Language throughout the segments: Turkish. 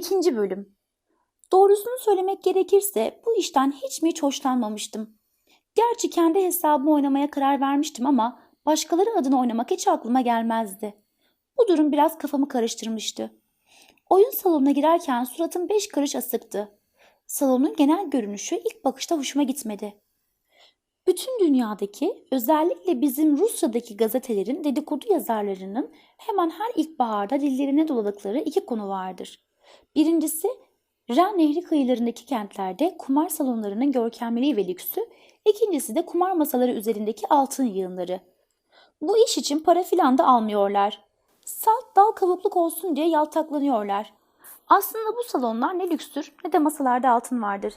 İkinci bölüm. Doğrusunu söylemek gerekirse bu işten hiç mi hiç hoşlanmamıştım. Gerçi kendi hesabımı oynamaya karar vermiştim ama başkaları adına oynamak hiç aklıma gelmezdi. Bu durum biraz kafamı karıştırmıştı. Oyun salonuna girerken suratım beş karış asıktı. Salonun genel görünüşü ilk bakışta hoşuma gitmedi. Bütün dünyadaki, özellikle bizim Rusya'daki gazetelerin dedikodu yazarlarının hemen her ilkbaharda dillerine doladıkları iki konu vardır. Birincisi, Ren Nehri kıyılarındaki kentlerde kumar salonlarının görkemliliği ve lüksü, ikincisi de kumar masaları üzerindeki altın yığınları. Bu iş için para filan da almıyorlar. Salt dal kavukluk olsun diye yaltaklanıyorlar. Aslında bu salonlar ne lükstür ne de masalarda altın vardır.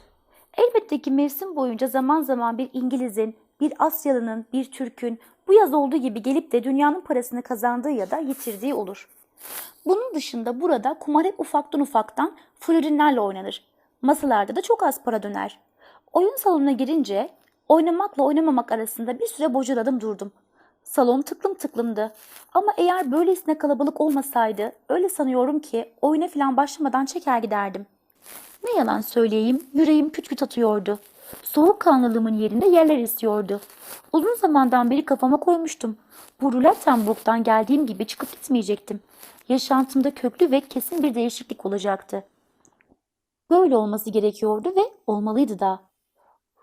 Elbette ki mevsim boyunca zaman zaman bir İngiliz'in, bir Asyalı'nın, bir Türk'ün bu yaz olduğu gibi gelip de dünyanın parasını kazandığı ya da yitirdiği olur. Bunun dışında burada kumar hep ufaktan ufaktan florinlerle oynanır. Masalarda da çok az para döner. Oyun salonuna girince oynamakla oynamamak arasında bir süre bocaladım durdum. Salon tıklım tıklımdı. Ama eğer böylesine kalabalık olmasaydı öyle sanıyorum ki oyuna falan başlamadan çeker giderdim. Ne yalan söyleyeyim yüreğim küt küt atıyordu. Soğukkanlılığımın yerinde yerler esiyordu. Uzun zamandan beri kafama koymuştum. Bu Rulettenburg'dan geldiğim gibi çıkıp gitmeyecektim. Yaşantımda köklü ve kesin bir değişiklik olacaktı. Böyle olması gerekiyordu ve olmalıydı da.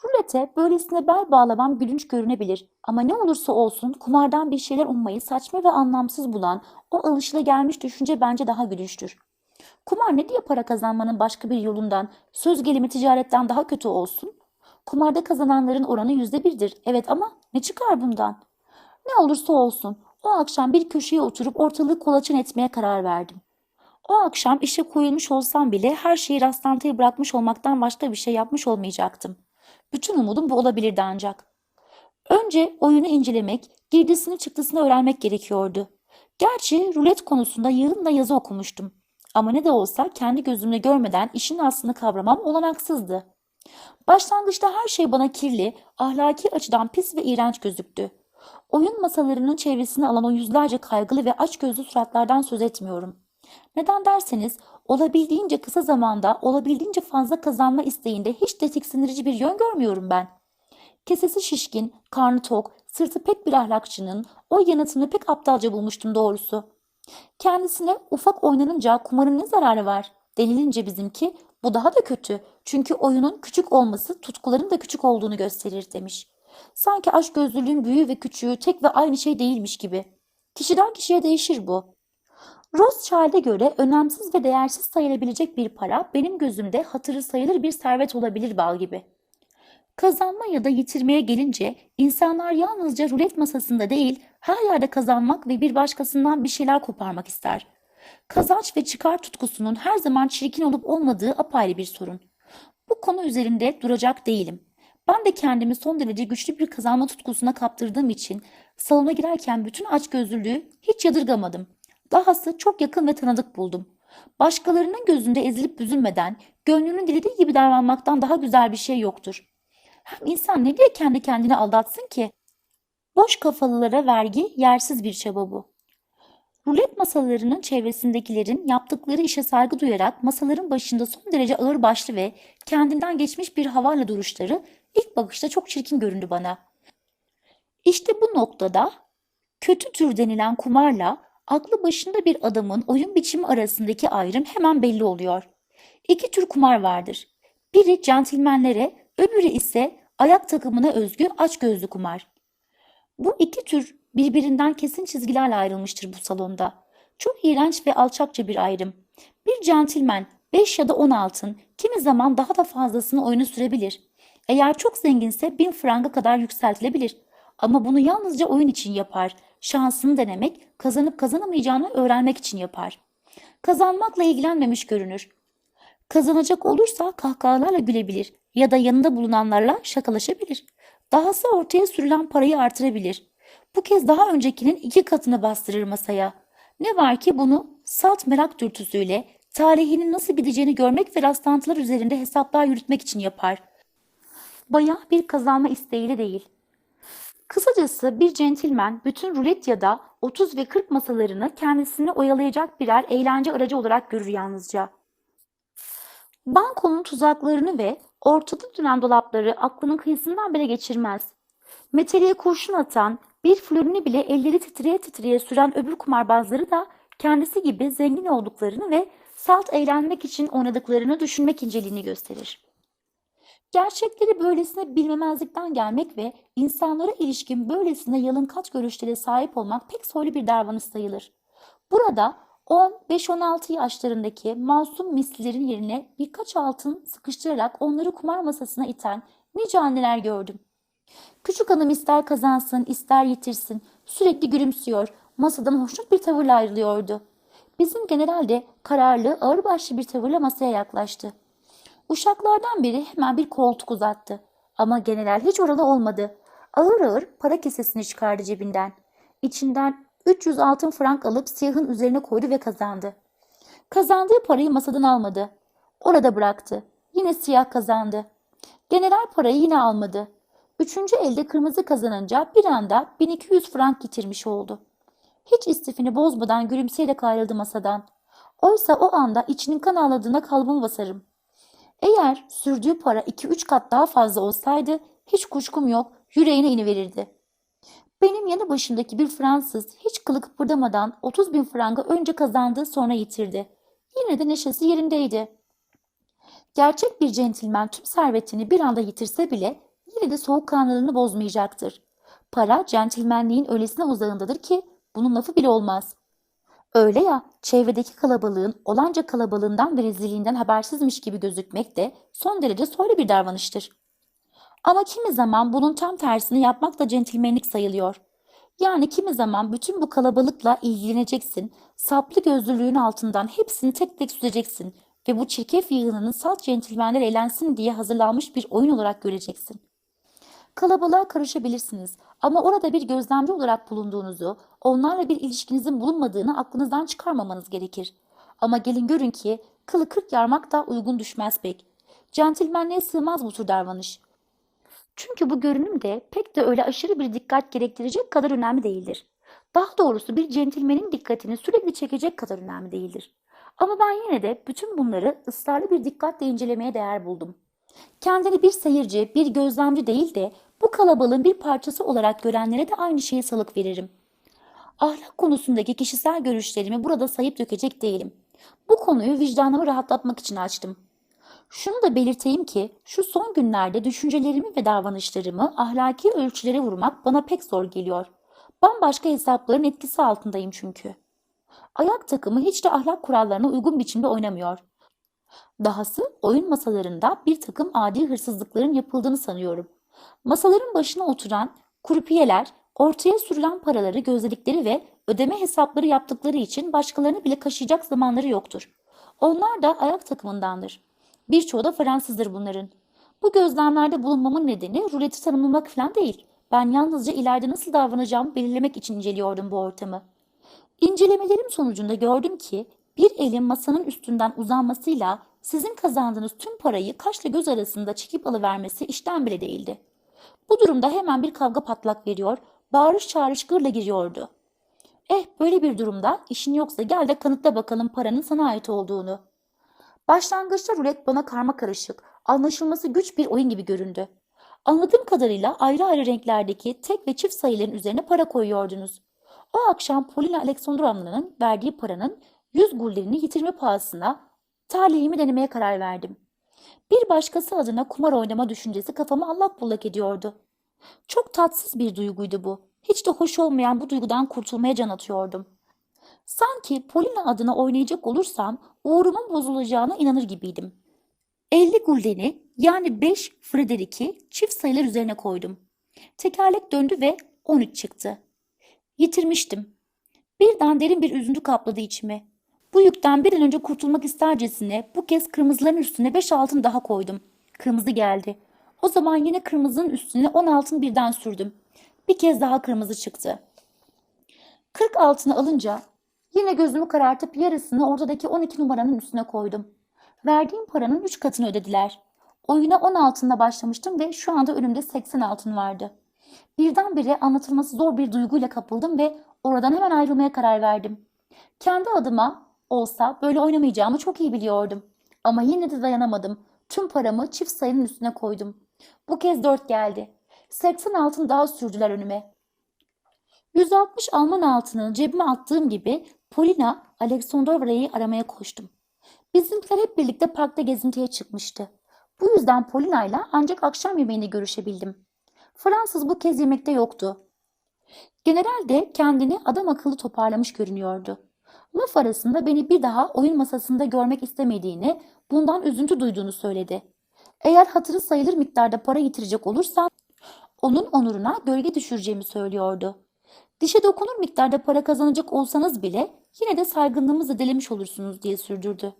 Rulete böylesine bel bağlamam gülünç görünebilir ama ne olursa olsun kumardan bir şeyler ummayı saçma ve anlamsız bulan o alışılagelmiş düşünce bence daha gülünçtür. Kumar ne diye para kazanmanın başka bir yolundan, söz gelimi ticaretten daha kötü olsun? Kumarda kazananların oranı yüzde birdir. Evet ama ne çıkar bundan? Ne olursa olsun o akşam bir köşeye oturup ortalığı kolaçan etmeye karar verdim. O akşam işe koyulmuş olsam bile her şeyi rastlantıya bırakmış olmaktan başka bir şey yapmış olmayacaktım. Bütün umudum bu olabilirdi ancak. Önce oyunu incelemek, girdisini çıktısını öğrenmek gerekiyordu. Gerçi rulet konusunda yığınla yazı okumuştum. Ama ne de olsa kendi gözümle görmeden işin aslını kavramam olanaksızdı. Başlangıçta her şey bana kirli, ahlaki açıdan pis ve iğrenç gözüktü. Oyun masalarının çevresini alan o yüzlerce kaygılı ve açgözlü suratlardan söz etmiyorum. Neden derseniz olabildiğince kısa zamanda olabildiğince fazla kazanma isteğinde hiç de tiksindirici bir yön görmüyorum ben. Kesesi şişkin, karnı tok, sırtı pek bir ahlakçının o yanıtını pek aptalca bulmuştum doğrusu. Kendisine ufak oynanınca kumarın ne zararı var denilince bizimki bu daha da kötü. Çünkü oyunun küçük olması tutkuların da küçük olduğunu gösterir demiş. Sanki aşk gözlülüğün büyüğü ve küçüğü tek ve aynı şey değilmiş gibi. Kişiden kişiye değişir bu. Rothschild'e göre önemsiz ve değersiz sayılabilecek bir para benim gözümde hatırı sayılır bir servet olabilir bal gibi. Kazanma ya da yitirmeye gelince insanlar yalnızca rulet masasında değil her yerde kazanmak ve bir başkasından bir şeyler koparmak ister. Kazanç ve çıkar tutkusunun her zaman çirkin olup olmadığı apayrı bir sorun. Bu konu üzerinde duracak değilim. Ben de kendimi son derece güçlü bir kazanma tutkusuna kaptırdığım için salona girerken bütün açgözlülüğü hiç yadırgamadım. Dahası çok yakın ve tanıdık buldum. Başkalarının gözünde ezilip üzülmeden, gönlünün dilediği gibi davranmaktan daha güzel bir şey yoktur. Hem insan ne diye kendi kendini aldatsın ki? Boş kafalılara vergi yersiz bir çaba bu. Rulet masalarının çevresindekilerin yaptıkları işe saygı duyarak masaların başında son derece ağır başlı ve kendinden geçmiş bir havayla duruşları ilk bakışta çok çirkin göründü bana. İşte bu noktada kötü tür denilen kumarla aklı başında bir adamın oyun biçimi arasındaki ayrım hemen belli oluyor. İki tür kumar vardır. Biri centilmenlere, öbürü ise ayak takımına özgü açgözlü kumar. Bu iki tür birbirinden kesin çizgilerle ayrılmıştır bu salonda. Çok iğrenç ve alçakça bir ayrım. Bir centilmen 5 ya da 10 altın, kimi zaman daha da fazlasını oyuna sürebilir. Eğer çok zenginse 1000 franga kadar yükseltilebilir. Ama bunu yalnızca oyun için yapar. Şansını denemek, kazanıp kazanamayacağını öğrenmek için yapar. Kazanmakla ilgilenmemiş görünür. Kazanacak olursa kahkahalarla gülebilir ya da yanında bulunanlarla şakalaşabilir. Dahası ortaya sürülen parayı artırabilir. Bu kez daha öncekinin iki katını bastırır masaya. Ne var ki bunu salt merak dürtüsüyle tarihinin nasıl gideceğini görmek ve rastlantılar üzerinde hesaplar yürütmek için yapar. Bayağı bir kazanma isteğiyle değil. Kısacası bir centilmen bütün rulet ya da 30 ve 40 masalarını kendisini oyalayacak birer eğlence aracı olarak görür yalnızca. Bankonun tuzaklarını ve ortada dönen dolapları aklının kıyısından bile geçirmez. Meteliğe kurşun atan, bir florini bile elleri titreye titreye süren öbür kumarbazları da kendisi gibi zengin olduklarını ve salt eğlenmek için oynadıklarını düşünmek inceliğini gösterir. Gerçekleri böylesine bilmemezlikten gelmek ve insanlara ilişkin böylesine yalınkat görüşlere sahip olmak pek soylu bir davranış sayılır. Burada 10-5-16 yaşlarındaki masum mislilerin yerine birkaç altın sıkıştırarak onları kumar masasına iten nice anneler gördüm. Küçük hanım ister kazansın, ister yitirsin. Sürekli gülümsüyor, masadan hoşnut bir tavırla ayrılıyordu. Bizim general de kararlı, ağırbaşlı bir tavırla masaya yaklaştı. Uşaklardan biri hemen bir koltuk uzattı. Ama general hiç oralı olmadı. Ağır ağır para kesesini çıkardı cebinden. İçinden 300 altın frank alıp siyahın üzerine koydu ve kazandı. Kazandığı parayı masadan almadı. Orada bıraktı. Yine siyah kazandı. General parayı yine almadı. Üçüncü elde kırmızı kazanınca bir anda 1200 frank getirmiş oldu. Hiç istifini bozmadan gülümseyerek ayrıldı masadan. Oysa o anda içinin kan ağladığına kalbimi basarım. Eğer sürdüğü para 2-3 kat daha fazla olsaydı hiç kuşkum yok yüreğine iniverirdi. Benim yanı başındaki bir Fransız hiç kılı kıpırdamadan 30 bin frangı önce kazandı sonra yitirdi. Yine de neşesi yerindeydi. Gerçek bir centilmen tüm servetini bir anda yitirse bile yine de soğukkanlılığını bozmayacaktır. Para centilmenliğin öylesine uzağındadır ki bunun lafı bile olmaz. Öyle ya çevredeki kalabalığın olanca kalabalığından ve rezilliğinden habersizmiş gibi gözükmek de son derece soylu bir davranıştır. Ama kimi zaman bunun tam tersini yapmak da centilmenlik sayılıyor. Yani kimi zaman bütün bu kalabalıkla ilgileneceksin, saplı gözlülüğün altından hepsini tek tek süzeceksin ve bu çirkef yığınının salt centilmenler eğlensin diye hazırlanmış bir oyun olarak göreceksin. Kalabalığa karışabilirsiniz ama orada bir gözlemci olarak bulunduğunuzu, onlarla bir ilişkinizin bulunmadığını aklınızdan çıkarmamanız gerekir. Ama gelin görün ki kılı kırk yarmak da uygun düşmez pek. Centilmenliğe sığmaz bu tür davranış. Çünkü bu görünüm de pek de öyle aşırı bir dikkat gerektirecek kadar önemli değildir. Daha doğrusu bir centilmenin dikkatini sürekli çekecek kadar önemli değildir. Ama ben yine de bütün bunları ısrarlı bir dikkatle incelemeye değer buldum. Kendini bir seyirci, bir gözlemci değil de bu kalabalığın bir parçası olarak görenlere de aynı şeyi salık veririm. Ahlak konusundaki kişisel görüşlerimi burada sayıp dökecek değilim. Bu konuyu vicdanımı rahatlatmak için açtım. Şunu da belirteyim ki şu son günlerde düşüncelerimi ve davranışlarımı ahlaki ölçülere vurmak bana pek zor geliyor. Bambaşka hesapların etkisi altındayım çünkü. Ayak takımı hiç de ahlak kurallarına uygun biçimde oynamıyor. Dahası oyun masalarında bir takım adi hırsızlıkların yapıldığını sanıyorum. Masaların başına oturan kurupiyeler ortaya sürülen paraları gözledikleri ve ödeme hesapları yaptıkları için başkalarını bile kaşıyacak zamanları yoktur. Onlar da ayak takımındandır. Birçoğu da Fransızdır bunların. Bu gözlemlerde bulunmamın nedeni ruleti tanımlamak falan değil. Ben yalnızca ileride nasıl davranacağımı belirlemek için inceliyordum bu ortamı. İncelemelerim sonucunda gördüm ki bir elin masanın üstünden uzanmasıyla sizin kazandığınız tüm parayı kaşla göz arasında çekip alıvermesi işten bile değildi. Bu durumda hemen bir kavga patlak veriyor, bağırış çağırış gırla giriyordu. Eh böyle bir durumda işin yoksa gel de kanıtla bakalım paranın sana ait olduğunu. Başlangıçta rulet bana karma karışık, anlaşılması güç bir oyun gibi göründü. Anladığım kadarıyla ayrı ayrı renklerdeki tek ve çift sayıların üzerine para koyuyordunuz. O akşam Polina Aleksandrovna'nın verdiği paranın 100 guldenini yitirme pahasına talihimi denemeye karar verdim. Bir başkası adına kumar oynama düşüncesi kafamı allak bullak ediyordu. Çok tatsız bir duyguydu bu. Hiç de hoş olmayan bu duygudan kurtulmaya can atıyordum. Sanki Polina adına oynayacak olursam uğrumun bozulacağına inanır gibiydim. 50 guldeni yani 5 Frederik'i çift sayılar üzerine koydum. Tekerlek döndü ve 13 çıktı. Yitirmiştim. Birden derin bir üzüntü kapladı içimi. Bu yükten bir an önce kurtulmak istercesine bu kez kırmızıların üstüne 5 altın daha koydum. Kırmızı geldi. O zaman yine kırmızının üstüne 10 altın birden sürdüm. Bir kez daha kırmızı çıktı. 40 altını alınca yine gözümü karartıp yarısını ortadaki 12 numaranın üstüne koydum. Verdiğim paranın 3 katını ödediler. Oyuna 10 altınla başlamıştım ve şu anda önümde 80 altın vardı. Birdenbire anlatılması zor bir duyguyla kapıldım ve oradan hemen ayrılmaya karar verdim. Kendi adıma olsa böyle oynamayacağımı çok iyi biliyordum. Ama yine de dayanamadım. Tüm paramı çift sayının üstüne koydum. Bu kez dört geldi. 80 altın daha sürdüler önüme. 160 Alman altını cebime attığım gibi Polina Aleksandrovna'yı aramaya koştum. Bizimkiler hep birlikte parkta gezintiye çıkmıştı. Bu yüzden Polina'yla ancak akşam yemeğinde görüşebildim. Fransız bu kez yemekte yoktu. General de kendini adam akıllı toparlamış görünüyordu. Laf arasında beni bir daha oyun masasında görmek istemediğini, bundan üzüntü duyduğunu söyledi. Eğer hatırı sayılır miktarda para yitirecek olursam onun onuruna gölge düşüreceğimi söylüyordu. Dişe dokunur miktarda para kazanacak olsanız bile yine de saygınlığımızı delemiş olursunuz diye sürdürdü.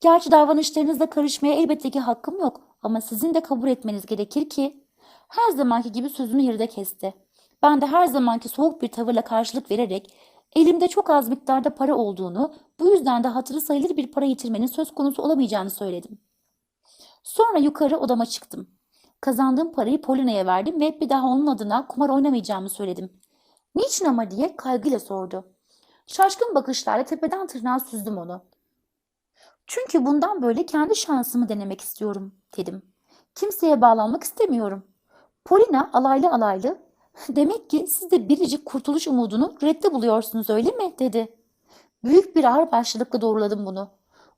Gerçi davranışlarınızla karışmaya elbette ki hakkım yok ama sizin de kabul etmeniz gerekir ki her zamanki gibi sözünü yarıda kesti. Ben de her zamanki soğuk bir tavırla karşılık vererek elimde çok az miktarda para olduğunu, bu yüzden de hatırı sayılır bir para yitirmenin söz konusu olamayacağını söyledim. Sonra yukarı odama çıktım. Kazandığım parayı Polina'ya verdim ve bir daha onun adına kumar oynamayacağımı söyledim. Niçin ama diye kaygıyla sordu. Şaşkın bakışlarla tepeden tırnağa süzdüm onu. Çünkü bundan böyle kendi şansımı denemek istiyorum dedim. Kimseye bağlanmak istemiyorum. Polina alaylı alaylı demek ki siz de biricik kurtuluş umudunu redde buluyorsunuz öyle mi dedi. Büyük bir ağır başlılıkla doğruladım bunu.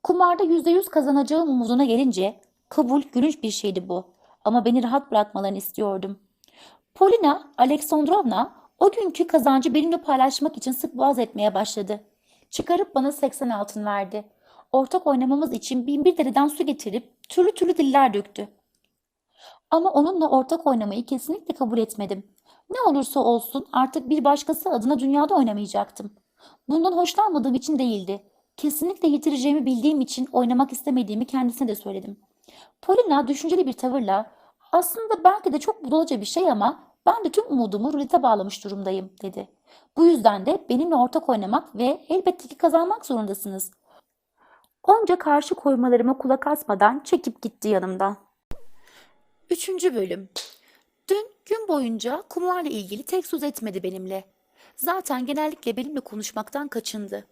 Kumarda yüzde yüz kazanacağım umuduna gelince kabul gülünç bir şeydi bu. Ama beni rahat bırakmalarını istiyordum. Polina Aleksandrovna o günkü kazancı benimle paylaşmak için sık boğaz etmeye başladı. Çıkarıp bana 80 altın verdi. Ortak oynamamız için bin bir dereden su getirip türlü türlü diller döktü. Ama onunla ortak oynamayı kesinlikle kabul etmedim. Ne olursa olsun artık bir başkası adına dünyada oynamayacaktım. Bundan hoşlanmadığım için değildi. Kesinlikle yitireceğimi bildiğim için oynamak istemediğimi kendisine de söyledim. Polina düşünceli bir tavırla aslında belki de çok budalaca bir şey ama ben de tüm umudumu rulete bağlamış durumdayım dedi. Bu yüzden de benimle ortak oynamak ve elbette ki kazanmak zorundasınız. Onca karşı koymalarıma kulak asmadan çekip gitti yanımdan. Üçüncü bölüm. Dün gün boyunca kumarla ilgili tek söz etmedi benimle. Zaten genellikle benimle konuşmaktan kaçındı.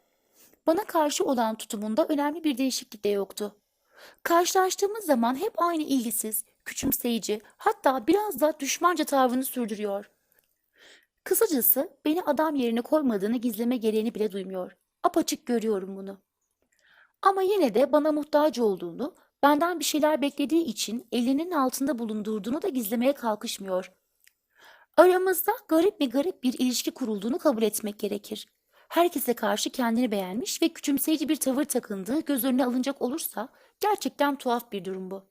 Bana karşı olan tutumunda önemli bir değişiklik de yoktu. Karşılaştığımız zaman hep aynı ilgisiz, küçümseyici, hatta biraz da düşmanca tavrını sürdürüyor. Kısacası beni adam yerine koymadığını gizleme gereğini bile duymuyor. Apaçık görüyorum bunu. Ama yine de bana muhtaç olduğunu, benden bir şeyler beklediği için elinin altında bulundurduğunu da gizlemeye kalkışmıyor. Aramızda garip bir garip bir ilişki kurulduğunu kabul etmek gerekir. Herkese karşı kendini beğenmiş ve küçümseyici bir tavır takındığı göz önüne alınacak olursa gerçekten tuhaf bir durum bu.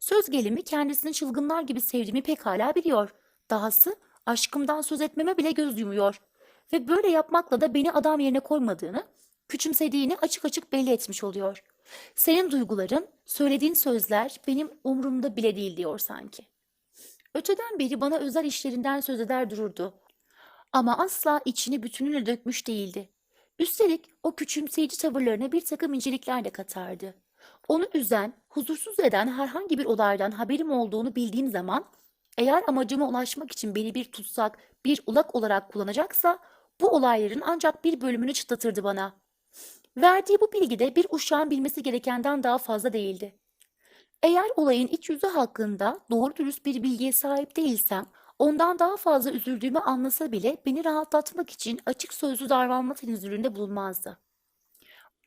Söz gelimi kendisini çılgınlar gibi sevdiğimi pekala biliyor. Dahası aşkımdan söz etmeme bile göz yumuyor. Ve böyle yapmakla da beni adam yerine koymadığını, küçümsediğini açık açık belli etmiş oluyor. Senin duyguların, söylediğin sözler benim umurumda bile değil diyor sanki. Öteden beri bana özel işlerinden söz eder dururdu. Ama asla içini bütünüyle dökmüş değildi. Üstelik o küçümseyici tavırlarına bir takım incelikler de katardı. Onu üzen, huzursuz eden herhangi bir olaydan haberim olduğunu bildiğim zaman eğer amacıma ulaşmak için beni bir tutsak, bir ulak olarak kullanacaksa bu olayların ancak bir bölümünü çıtlatırdı bana. Verdiği bu bilgi de bir uşağın bilmesi gerekenden daha fazla değildi. Eğer olayın iç yüzü hakkında doğru dürüst bir bilgiye sahip değilsem, ondan daha fazla üzüldüğümü anlasa bile beni rahatlatmak için açık sözlü davranma tenezzülünde bulunmazdı.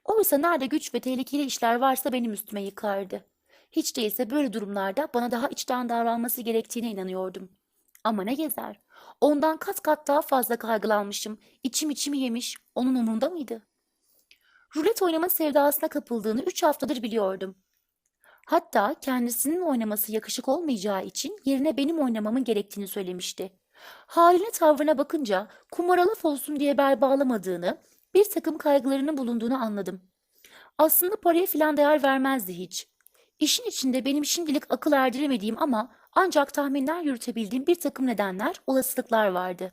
Oysa nerede güç ve tehlikeli işler varsa benim üstüme yıkardı. Hiç değilse böyle durumlarda bana daha içten davranması gerektiğine inanıyordum. Ama ne gezer? Ondan kat kat daha fazla kaygılanmışım. İçim içimi yemiş. Onun umurunda mıydı? Rulet oynama sevdasına kapıldığını üç haftadır biliyordum. Hatta kendisinin oynaması yakışık olmayacağı için yerine benim oynamamın gerektiğini söylemişti. Haline tavrına bakınca kumara laf olsun diye bel bağlamadığını, bir takım kaygılarının bulunduğunu anladım. Aslında paraya filan değer vermezdi hiç. İşin içinde benim şimdilik akıl erdiremediğim ama ancak tahminler yürütebildiğim bir takım nedenler, olasılıklar vardı.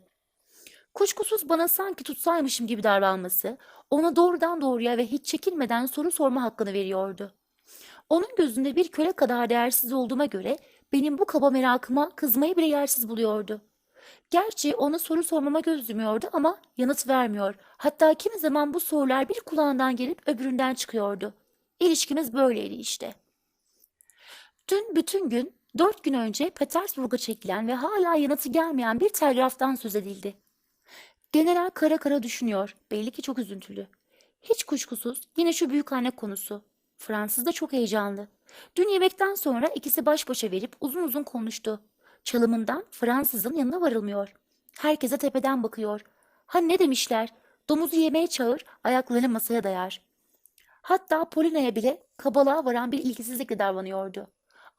Kuşkusuz bana sanki tutsaymışım gibi davranması, ona doğrudan doğruya ve hiç çekinmeden soru sorma hakkını veriyordu. Onun gözünde bir köle kadar değersiz olduğuma göre benim bu kaba merakıma kızmayı bile yersiz buluyordu. Gerçi ona soru sormama göz yumuyordu ama yanıt vermiyor. Hatta kimi zaman bu sorular bir kulağından gelip öbüründen çıkıyordu. İlişkimiz böyleydi işte. Dün bütün gün, dört gün önce Petersburg'a çekilen ve hala yanıtı gelmeyen bir telgraftan söz edildi. General kara kara düşünüyor. Belli ki çok üzüntülü. Hiç kuşkusuz yine şu büyük anne konusu. Fransız da çok heyecanlı. Dün yemekten sonra ikisi baş başa verip uzun uzun konuştu. Çalımından Fransızın yanına varılmıyor. Herkese tepeden bakıyor. Ha ne demişler? Domuzu yemeye çağır, ayaklarını masaya dayar. Hatta Polina'ya bile kabalığa varan bir ilgisizlikle davranıyordu.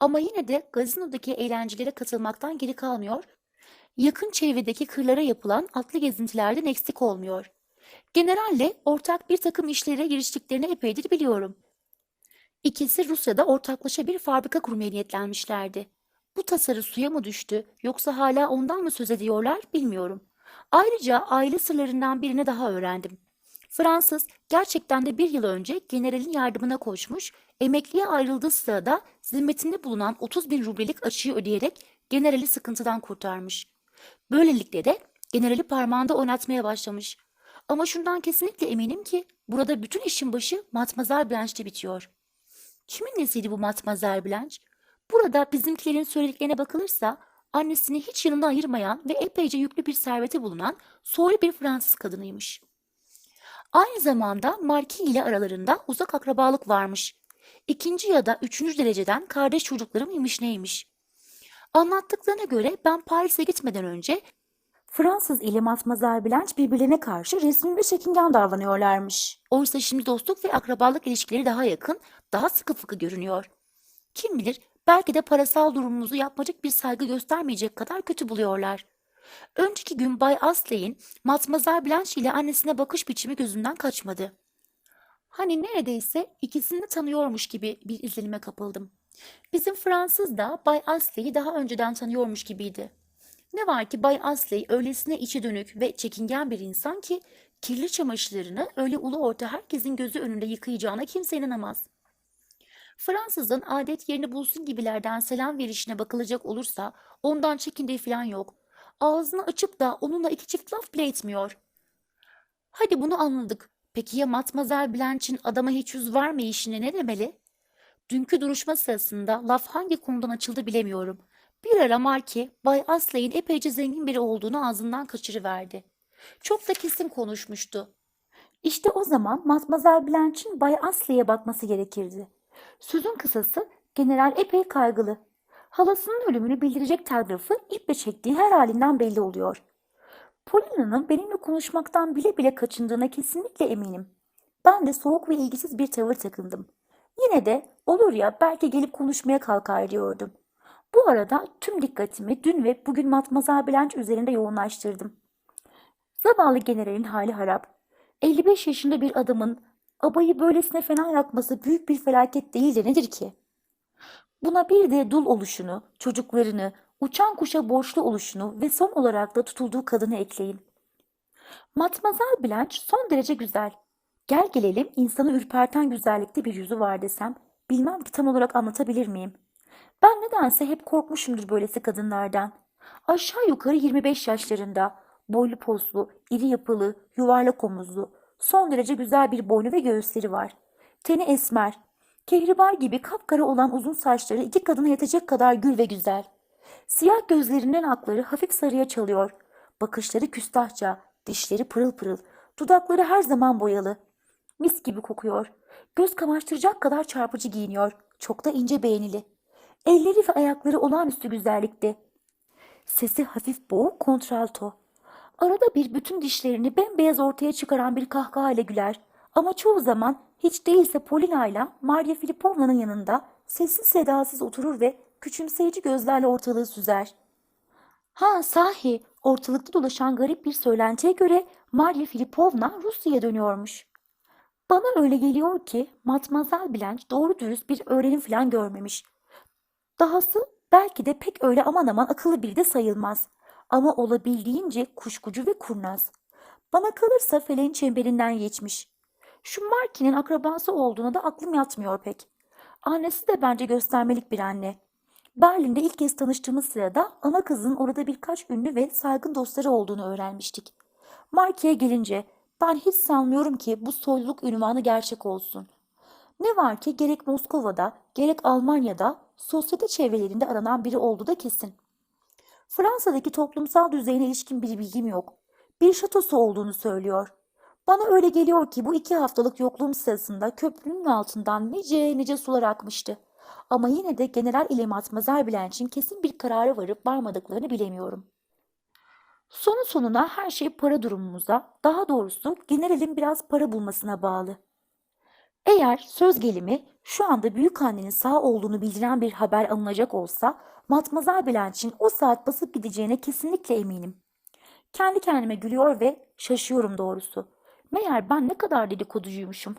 Ama yine de gazinodaki eğlencelere katılmaktan geri kalmıyor, yakın çevredeki kırlara yapılan atlı gezintilerden eksik olmuyor. Generalle ortak bir takım işlere giriştiklerini epeydir biliyorum. İkisi Rusya'da ortaklaşa bir fabrika kurmaya niyetlenmişlerdi. Bu tasarı suya mı düştü yoksa hala ondan mı söz ediyorlar bilmiyorum. Ayrıca aile sırlarından birini daha öğrendim. Fransız gerçekten de bir yıl önce generalin yardımına koşmuş, emekliye ayrıldığı sırada zimmetinde bulunan 30 bin rublelik açığı ödeyerek generali sıkıntıdan kurtarmış. Böylelikle de generali parmağında oynatmaya başlamış. Ama şundan kesinlikle eminim ki burada bütün işin başı Matmazel Blanche'de bitiyor. Kimin nesiydi bu Matmazel Blanche? Burada bizimkilerin söylediklerine bakılırsa annesini hiç yanından ayırmayan ve epeyce yüklü bir serveti bulunan soylu bir Fransız kadınıymış. Aynı zamanda Marquis ile aralarında uzak akrabalık varmış. İkinci ya da üçüncü dereceden kardeş çocukları mıymış neymiş? Anlattıklarına göre ben Paris'e gitmeden önce Fransız ile Matmazel Blanche birbirlerine karşı resmi ve çekingen davranıyorlarmış. Oysa şimdi dostluk ve akrabalık ilişkileri daha yakın, daha sıkı fıkı görünüyor. Kim bilir belki de parasal durumumuzu yapmacık bir saygı göstermeyecek kadar kötü buluyorlar. Önceki gün Bay Asley'in Matmazel Blanche ile annesine bakış biçimi gözümden kaçmadı. Hani neredeyse ikisini tanıyormuş gibi bir izlenime kapıldım. Bizim Fransız da Bay Asley'i daha önceden tanıyormuş gibiydi. Ne var ki Bay Asley öylesine içi dönük ve çekingen bir insan ki kirli çamaşırlarını öyle ulu orta herkesin gözü önünde yıkayacağına kimse inanamaz. Fransızın adet yerini bulsun gibilerden selam verişine bakılacak olursa ondan çekindiği falan yok. Ağzını açıp da onunla iki çift laf bile etmiyor. Hadi bunu anladık. Peki ya Matmazel Blanche'in adama hiç yüz vermeyişine ne demeli? Dünkü duruşma sırasında laf hangi konudan açıldı bilemiyorum. Bir ara Marki, Bay Asley'in epeyce zengin biri olduğunu ağzından kaçırıverdi. Çok da kesin konuşmuştu. İşte o zaman Matmazel Blanche'in Bay Asley'e bakması gerekirdi. Sözün kısası general epey kaygılı. Halasının ölümünü bildirecek telgrafı iple çektiği her halinden belli oluyor. Polina'nın benimle konuşmaktan bile bile kaçındığına kesinlikle eminim. Ben de soğuk ve ilgisiz bir tavır takındım. Yine de olur ya belki gelip konuşmaya kalkar diyordum. Bu arada tüm dikkatimi dün ve bugün Matmazel Blanche üzerinde yoğunlaştırdım. Zavallı generalin hali harap. 55 yaşında bir adamın abayı böylesine fena yakması büyük bir felaket değil de nedir ki? Buna bir de dul oluşunu, çocuklarını, uçan kuşa borçlu oluşunu ve son olarak da tutulduğu kadını ekleyin. Matmazel Blanche son derece güzel. Gel gelelim insanı ürperten güzellikte bir yüzü var desem, bilmem ki tam olarak anlatabilir miyim? Ben nedense hep korkmuşumdur böylesi kadınlardan. Aşağı yukarı 25 yaşlarında, boylu poslu, iri yapılı, yuvarlak omuzlu, son derece güzel bir boynu ve göğüsleri var. Teni esmer, kehribar gibi kapkara olan uzun saçları iki kadına yetecek kadar gül ve güzel. Siyah gözlerinden akları hafif sarıya çalıyor. Bakışları küstahça, dişleri pırıl pırıl, dudakları her zaman boyalı. Mis gibi kokuyor. Göz kamaştıracak kadar çarpıcı giyiniyor. Çok da ince beğenili. Elleri ve ayakları olağanüstü güzellikte. Sesi hafif boğuk kontralto. Arada bir bütün dişlerini bembeyaz ortaya çıkaran bir kahkaha ile güler. Ama çoğu zaman hiç değilse Polina ile Maria Filipovna'nın yanında sessiz sedasız oturur ve küçümseyici gözlerle ortalığı süzer. Ha sahi ortalıkta dolaşan garip bir söylentiye göre Maria Filipovna Rusya'ya dönüyormuş. Bana öyle geliyor ki Matmazel Blanche doğru dürüst bir öğrenim falan görmemiş. Dahası belki de pek öyle aman aman akıllı biri de sayılmaz. Ama olabildiğince kuşkucu ve kurnaz. Bana kalırsa feleğin çemberinden geçmiş. Şu Marky'nin akrabası olduğuna da aklım yatmıyor pek. Annesi de bence göstermelik bir anne. Berlin'de ilk kez tanıştığımız sırada ana kızın orada birkaç ünlü ve saygın dostları olduğunu öğrenmiştik. Marky'e gelince ben hiç sanmıyorum ki bu soyluluk ünvanı gerçek olsun. Ne var ki gerek Moskova'da gerek Almanya'da sosyete çevrelerinde aranan biri olduğu da kesin. Fransa'daki toplumsal düzeyine ilişkin bir bilgim yok. Bir şatosu olduğunu söylüyor. Bana öyle geliyor ki bu iki haftalık yokluğum sırasında köprünün altından nice nice sular akmıştı. Ama yine de General ile Matmazel Blanche'in kesin bir karara varıp varmadıklarını bilemiyorum. Sonu sonuna her şey para durumumuza, daha doğrusu generalin biraz para bulmasına bağlı. Eğer söz gelimi şu anda büyük annenin sağ olduğunu bildiren bir haber alınacak olsa Matmazel Blanche'in o saat basıp gideceğine kesinlikle eminim. Kendi kendime gülüyor ve şaşıyorum doğrusu. Meğer ben ne kadar dedikoducuymuşum.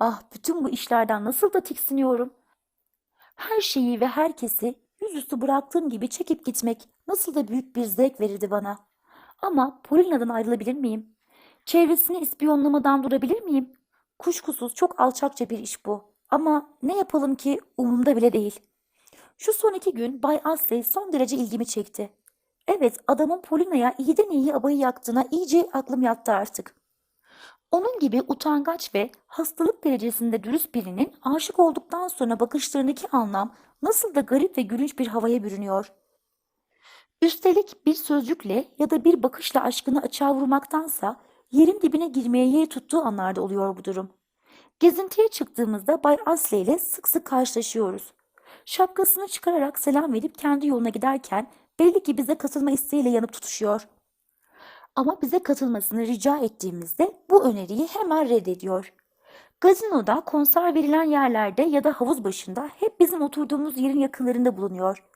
Ah bütün bu işlerden nasıl da tiksiniyorum. Her şeyi ve herkesi yüzüstü bıraktığım gibi çekip gitmek nasıl da büyük bir zevk verirdi bana. Ama Polina'dan ayrılabilir miyim? Çevresini ispiyonlamadan durabilir miyim? Kuşkusuz çok alçakça bir iş bu. Ama ne yapalım ki umurumda bile değil. Şu son iki gün Bay Asley son derece ilgimi çekti. Evet adamın Polina'ya iyiden iyi abayı yaktığına iyice aklım yattı artık. Onun gibi utangaç ve hastalık derecesinde dürüst birinin aşık olduktan sonra bakışlarındaki anlam nasıl da garip ve gülünç bir havaya bürünüyor. Üstelik bir sözcükle ya da bir bakışla aşkını açığa vurmaktansa yerin dibine girmeye yer tuttuğu anlarda oluyor bu durum. Gezintiye çıktığımızda Bay Asle ile sık sık karşılaşıyoruz. Şapkasını çıkararak selam verip kendi yoluna giderken belli ki bize katılma isteğiyle yanıp tutuşuyor. Ama bize katılmasını rica ettiğimizde bu öneriyi hemen reddediyor. Gazinoda, konser verilen yerlerde ya da havuz başında hep bizim oturduğumuz yerin yakınlarında bulunuyor.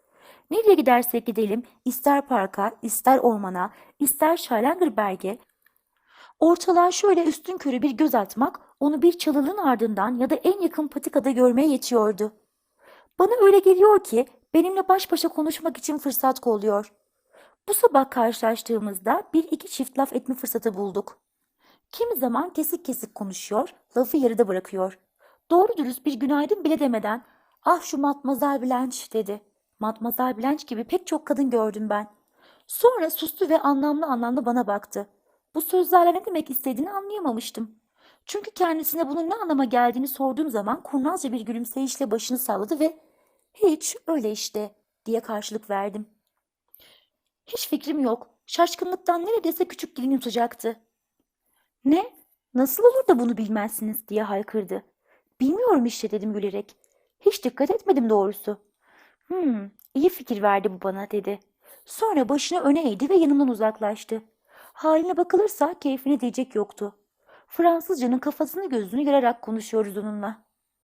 Nereye gidersek gidelim, ister parka, ister ormana, ister Schallenberg'e, ortalığa şöyle üstün körü bir göz atmak onu bir çalılın ardından ya da en yakın patikada görmeye yetiyordu. Bana öyle geliyor ki benimle baş başa konuşmak için fırsat kolluyor. Bu sabah karşılaştığımızda bir iki çift laf etme fırsatı bulduk. Kimi zaman kesik kesik konuşuyor, lafı yarıda bırakıyor. Doğru dürüst bir günaydın bile demeden ah şu Matmazel Blanche dedi. Matmazel Blanche gibi pek çok kadın gördüm ben. Sonra sustu ve anlamlı anlamlı bana baktı. Bu sözlerle ne demek istediğini anlayamamıştım. Çünkü kendisine bunun ne anlama geldiğini sorduğum zaman kurnazca bir gülümseyişle başını salladı ve hiç öyle işte diye karşılık verdim. Hiç fikrim yok. Şaşkınlıktan neredeyse küçük dilini yutacaktı. Ne? Nasıl olur da bunu bilmezsiniz diye haykırdı. Bilmiyorum işte dedim gülerek. Hiç dikkat etmedim doğrusu. Hmm, iyi fikir verdi bu bana dedi. Sonra başını öne eğdi ve yanımdan uzaklaştı. Haline bakılırsa keyfine diyecek yoktu. Fransızcanın kafasını gözünü yararak konuşuyoruz onunla.